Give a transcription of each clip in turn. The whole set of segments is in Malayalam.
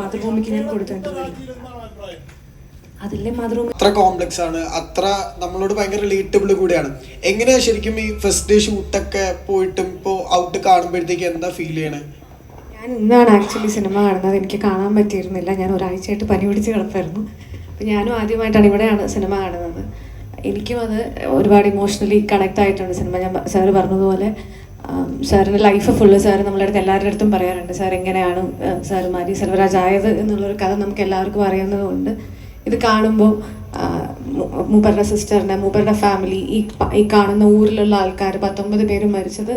മാതൃഭൂമിക്ക് ഞാൻ കൊടുത്തിട്ടുണ്ട് അതിലെ മാതൃഭൂമി അത്ര കോംപ്ലക്സ് ആണ്. അത്ര നമ്മളോട് ഭയങ്കര റിലേറ്റബിൾ കൂടിയാണ്. എങ്ങനെയാ ശരിക്കും ഈ ഫസ്റ്റ് ഡേ ഷൂട്ട് ഒക്കെ പോയിട്ടും ഇപ്പോൾ ഔട്ട് കാണുമ്പോഴത്തേക്ക് എന്താ ഫീൽ ചെയ്യണേ? ഞാൻ ഇന്നാണ് ആക്ച്വലി സിനിമ കാണുന്നത്. എനിക്ക് കാണാൻ പറ്റിയിരുന്നില്ല. ഞാൻ ഒരാഴ്ചയായിട്ട് പനി പിടിച്ച് കിടപ്പായിരുന്നു. അപ്പം ഞാനും ആദ്യമായിട്ടാണ് ഇവിടെയാണ് സിനിമ കാണുന്നത്. എനിക്കും അത് ഒരുപാട് ഇമോഷണലി കണക്ട് ആയിട്ടുണ്ട് സിനിമ ഞാൻ സാറ് പറഞ്ഞതുപോലെ സാറിന്റെ ലൈഫ് ഫുള്ള് സാർ നമ്മളുടെ അടുത്ത് എല്ലാവരുടെ അടുത്തും പറയാറുണ്ട്. സാർ എങ്ങനെയാണ് സാർ മാരി സെൽവരാജ് ആയത് എന്നുള്ളൊരു കഥ നമുക്ക് എല്ലാവർക്കും അറിയുന്നതുകൊണ്ട് ഇത് കാണുമ്പോൾ മൂപ്പരുടെ സിസ്റ്ററിനെ മൂപ്പരുടെ ഫാമിലി ഈ ഈ കാണുന്ന ഊരിലുള്ള ആൾക്കാർ പത്തൊമ്പത് പേരും മരിച്ചത്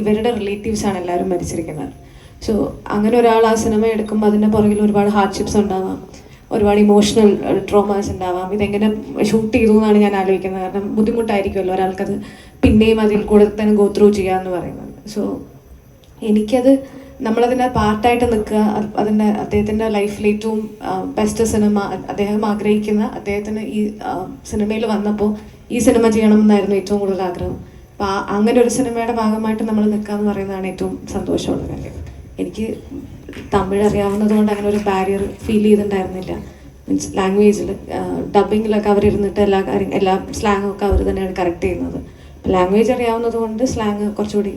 ഇവരുടെ റിലേറ്റീവ്സാണ് എല്ലാവരും മരിച്ചിരിക്കുന്നത്. സോ അങ്ങനെ ഒരാൾ ആ സിനിമ എടുക്കുമ്പോൾ അതിന്റെ പുറകിൽ ഒരുപാട് ഹാർഡ്ഷിപ്സ് ഉണ്ടാവാം ഒരുപാട് ഇമോഷണൽ ട്രോമാസ് ഉണ്ടാവാം. ഇതെങ്ങനെ ഷൂട്ട് ചെയ്തു എന്നാണ് ഞാൻ ആലോചിക്കുന്നത്. കാരണം ബുദ്ധിമുട്ടായിരിക്കുമല്ലോ ഒരാൾക്കത്. പിന്നെയും അതിൽ കൂടെ തന്നെ ഗോത്രൂ ചെയ്യുക ചെയ്യാന്ന് പറയുന്നത്. സോ എനിക്കത് നമ്മളതിന്റെ പാർട്ടായിട്ട് നിൽക്കുക. അത് അതിന്റെ അദ്ദേഹത്തിന്റെ ലൈഫിൽ ഏറ്റവും ബെസ്റ്റ് സിനിമ അദ്ദേഹം ആഗ്രഹിക്കുന്ന അദ്ദേഹത്തിന് ഈ സിനിമയിൽ വന്നപ്പോൾ ഈ സിനിമ ചെയ്യണമെന്നായിരുന്നു ഏറ്റവും കൂടുതൽ ആഗ്രഹം. അപ്പോൾ അങ്ങനെ ഒരു സിനിമയുടെ ഭാഗമായിട്ട് നമ്മൾ നിൽക്കുക എന്ന് പറയുന്നതാണ് ഏറ്റവും സന്തോഷമുള്ള കാര്യം. എനിക്ക് തമിഴ് അറിയാവുന്നത് കൊണ്ട് അങ്ങനെ ഒരു ബാരിയർ ഫീൽ ചെയ്തിട്ടുണ്ടായിരുന്നില്ല മീൻസ് ലാംഗ്വേജിൽ ഡബിങ്ങിലൊക്കെ അവർ ഇരുന്നിട്ട് എല്ലാ കാര്യം എല്ലാ സ്ലാങ്ങും ഒക്കെ അവർ തന്നെയാണ് കറക്റ്റ് ചെയ്യുന്നത് ലാംഗ്വേജ് അറിയാവുന്നത് കൊണ്ട് സ്ലാങ് കുറച്ചുകൂടി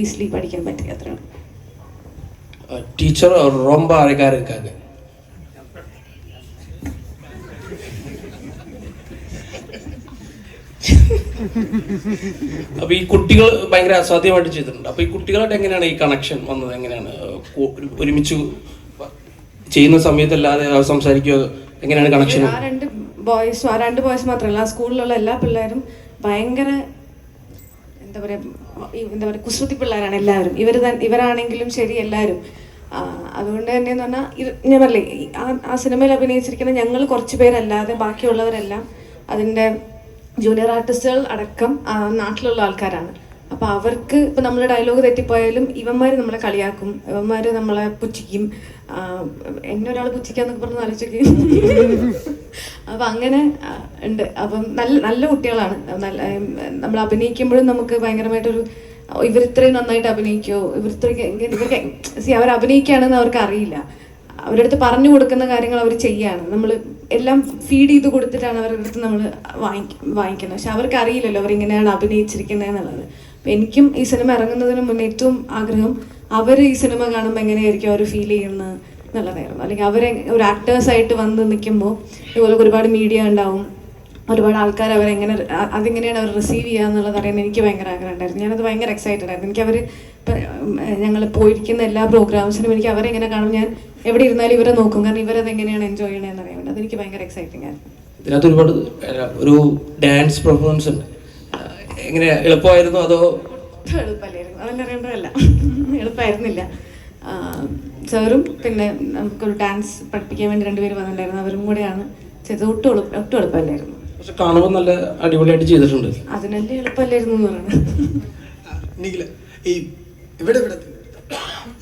ഈസിലി പഠിക്കാൻ പറ്റി അത്രയാണ് டீச்சர் ரொம்ப அழகா இருக்காங்க അപ്പൊ ഈ കുട്ടികൾ ഭയങ്കര അസാധ്യമായിട്ട് ചെയ്തിട്ടുണ്ട് അപ്പൊ ഈ കുട്ടികളായിട്ട് എങ്ങനെയാണ് ഈ കണക്ഷൻ വന്നത് എങ്ങനെയാണ് കൂ- ഒരുമിച്ച് ചെയ്യുന്ന സമയത്തല്ലാതെ സംസാരിക്കുക എങ്ങനെയാണ് കണക്ഷൻ ആ രണ്ട് ബോയ്സ് ആ രണ്ട് ബോയ്സ് മാത്രമല്ല ആ സ്കൂളിലുള്ള എല്ലാ പിള്ളേരും ഭയങ്കര എന്താ പറയുക എന്താ പറയുക കുസൃതി പിള്ളേരാണ് എല്ലാവരും. ഇവർ ഇവരാണെങ്കിലും ശരി എല്ലാവരും. അതുകൊണ്ട് തന്നെ എന്ന് പറഞ്ഞാൽ ഇത് ഞാൻ പറയേ ആ ആ സിനിമയിൽ അഭിനയിച്ചിരിക്കുന്ന ഞങ്ങൾ കുറച്ച് പേരല്ലാതെ ബാക്കിയുള്ളവരെല്ലാം അതിന്റെ ജൂനിയർ ആർട്ടിസ്റ്റുകൾ അടക്കം നാട്ടിലുള്ള ആൾക്കാരാണ്. അപ്പോൾ അവർക്ക് ഇപ്പൊ നമ്മൾ ഡയലോഗ് തെറ്റിപ്പോയാലും ഇവന്മാര് നമ്മളെ കളിയാക്കും. ഇവന്മാര് നമ്മളെ പുച്ഛിക്കും. എന്നെ ഒരാൾ പുച്ഛിക്കാന്നൊക്കെ പറഞ്ഞ് ആലോചിക്കും അപ്പം അങ്ങനെ ഉണ്ട്. അപ്പം നല്ല നല്ല കുട്ടികളാണ്. നല്ല നമ്മൾ അഭിനയിക്കുമ്പോഴും നമുക്ക് ഭയങ്കരമായിട്ടൊരു ഇവരിത്രയും നന്നായിട്ട് അഭിനയിക്കുമോ ഇവർ ഇത്രയും സി അവർ അഭിനയിക്കുകയാണെന്ന് അവർക്ക് അറിയില്ല. അവരുടെ അടുത്ത് പറഞ്ഞു കൊടുക്കുന്ന കാര്യങ്ങൾ അവർ ചെയ്യാണ്. നമ്മൾ എല്ലാം ഫീഡ് ചെയ്ത് കൊടുത്തിട്ടാണ് അവരുടെ അടുത്ത് നമ്മൾ വാങ്ങിക്ക വാങ്ങിക്കുന്നത്. പക്ഷെ അവർക്ക് അറിയില്ലല്ലോ അവരിങ്ങനെയാണ് അഭിനയിച്ചിരിക്കുന്നത് എന്നുള്ളത് അപ്പം എനിക്കും ഈ സിനിമ ഇറങ്ങുന്നതിന് മുന്നേ ഏറ്റവും ആഗ്രഹം അവർ ഈ സിനിമ കാണുമ്പോൾ എങ്ങനെയായിരിക്കും അവർ ഫീൽ ചെയ്യുന്നത് എന്നുള്ളതായിരുന്നു. അല്ലെങ്കിൽ അവരെ ഒരു ആക്ടേഴ്സായിട്ട് വന്ന് നിൽക്കുമ്പോൾ ഇതുപോലെ ഒരുപാട് മീഡിയ ഉണ്ടാവും. ഒരുപാട് ആൾക്കാർ അവരെങ്ങനെ അതെങ്ങനെയാണ് അവർ റിസീവ് ചെയ്യുക എന്നുള്ളത് അറിയാൻ എനിക്ക് ഭയങ്കര ആഗ്രഹം ഉണ്ടായിരുന്നു. ഞാനത് ഭയങ്കര എക്സൈറ്റഡ് ആയിരുന്നു. എനിക്ക് അവർ ഞങ്ങൾ പോയിരിക്കുന്ന എല്ലാ പ്രോഗ്രാംസിനും എനിക്ക് അവരെ എങ്ങനെ കാണും ഞാൻ എവിടെ ഇരുന്നാലും ഇവരെ നോക്കും. കാരണം ഇവരത് എങ്ങനെയാണ് എൻജോയ് ചെയ്യണമെന്ന് അറിയാൻ വേണ്ടി അതെനിക്ക് ഭയങ്കര എക്സൈറ്റിംഗ് ആയിരുന്നു. ഇതിനകത്ത് ഒരുപാട് ഒരു ഡാൻസ് പെർഫോമൻസ് ഉണ്ട്. എങ്ങനെ എളുപ്പമായിരുന്നു അതോ എളുപ്പമല്ലായിരുന്നു അതെല്ലാം അറിയേണ്ടതല്ല. എളുപ്പമായിരുന്നില്ല. സാറും പിന്നെ നമുക്കൊരു ഡാൻസ് പഠിപ്പിക്കാൻ വേണ്ടി രണ്ടുപേര് വന്നിട്ടുണ്ടായിരുന്നു. അവരും കൂടെയാണ് ചെയ്തത്. ഒട്ടും എളുപ്പം ഒട്ടും എളുപ്പമല്ലായിരുന്നു. പക്ഷെ കാണുമ്പോൾ നല്ല അടിപൊളിയായിട്ട് ചെയ്തിട്ടുണ്ട്. അതിനല്ലേ എളുപ്പമല്ലായിരുന്നു എന്ന് പറയുന്നത് ഈ ഇവിടെ ഇവിടെ.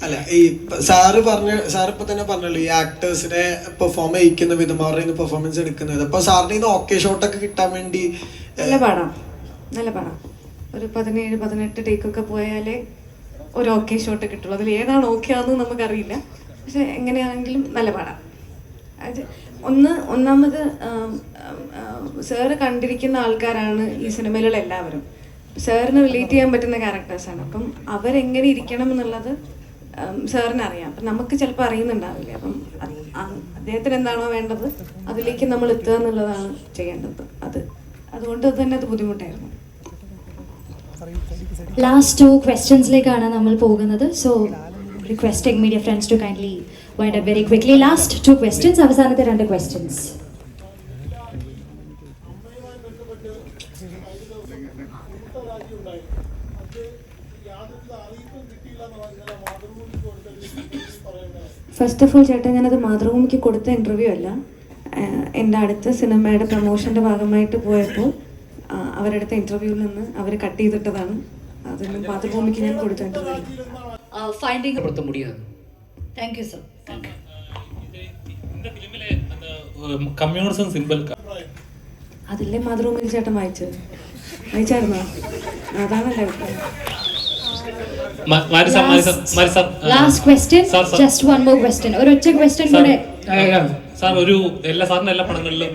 അല്ല ഈ സാറ് പറഞ്ഞ സാർ ഇപ്പൊ തന്നെ പറഞ്ഞല്ലോ ഈ ആക്ടേഴ്സിനെ പെർഫോം ചെയ്യിക്കുന്ന വിധം അവരുടെ പെർഫോമൻസ് എടുക്കുന്നത്. അപ്പൊ സാറിന് ഇന്ന് ഓക്കെ ഷോട്ടൊക്കെ കിട്ടാൻ വേണ്ടി നല്ല പാടാം. നല്ല പറ. ഒരു പതിനേഴ് പതിനെട്ട് ടേക്കൊക്കെ പോയാലേ ഒരു ഓക്കെ ഷോട്ട് കിട്ടുള്ളൂ. അതിൽ ഏതാണ് ഓക്കെ ആണെന്ന് നമുക്കറിയില്ല. പക്ഷെ എങ്ങനെയാണെങ്കിലും നല്ല പാടാം. അത് ഒന്ന് ഒന്നാമത് സാറ് കണ്ടിരിക്കുന്ന ആൾക്കാരാണ് ഈ സിനിമയിലുള്ള എല്ലാവരും. സാറിന് റിലേറ്റ് ചെയ്യാൻ പറ്റുന്ന ക്യാരക്ടേഴ്സാണ് അപ്പം അവരെങ്ങനെ ഇരിക്കണം എന്നുള്ളത് സാറിനറിയാം അപ്പം നമുക്ക് ചിലപ്പോൾ അറിയുന്നുണ്ടാവില്ല. അപ്പം അദ്ദേഹത്തിന് എന്താണോ വേണ്ടത് അതിലേക്ക് നമ്മൾ എത്തുക എന്നുള്ളതാണ് ചെയ്യേണ്ടത്. അത് അതുകൊണ്ട് തന്നെ അത് ബുദ്ധിമുട്ടായിരുന്നു. ലാസ്റ്റ് ടു ക്വസ്റ്റ്യൻസിലേക്കാണ് നമ്മൾ പോകുന്നത്. So requesting media friends to kindly wind up very quickly last two questions അവസാനത്തെ രണ്ട് ക്വസ്റ്റ്യൻസ് ഫസ്റ്റ് ഓഫ് ഓൾ ചേട്ടാ ഞാനത് മാതൃഭൂമിക്ക് കൊടുത്ത ഇന്റർവ്യൂ അല്ല. എന്റെ അടുത്ത സിനിമയുടെ പ്രൊമോഷന്റെ ഭാഗമായിട്ട് പോയപ്പോൾ അവരെടുത്ത ഇന്റർവ്യൂവിൽ നിന്ന് അവർ കട്ട് ചെയ്തിട്ടതാണ്. അതൊന്നും പാത്രഭൂമിക്ക് ഞാൻ കൊടുത്തിട്ടുണ്ട് ഫൈൻഡിങ് കൊടുത്ത കമ്മ്യൂണിസം അതല്ലേ മാതൃഭൂമിയിൽ ചേട്ടൻ വായിച്ചത്? വായിച്ചായിരുന്നോ? അതാണല്ലോ സാർ ഒരു എല്ലാ സാറിന്റെ എല്ലാ പടങ്ങളിലും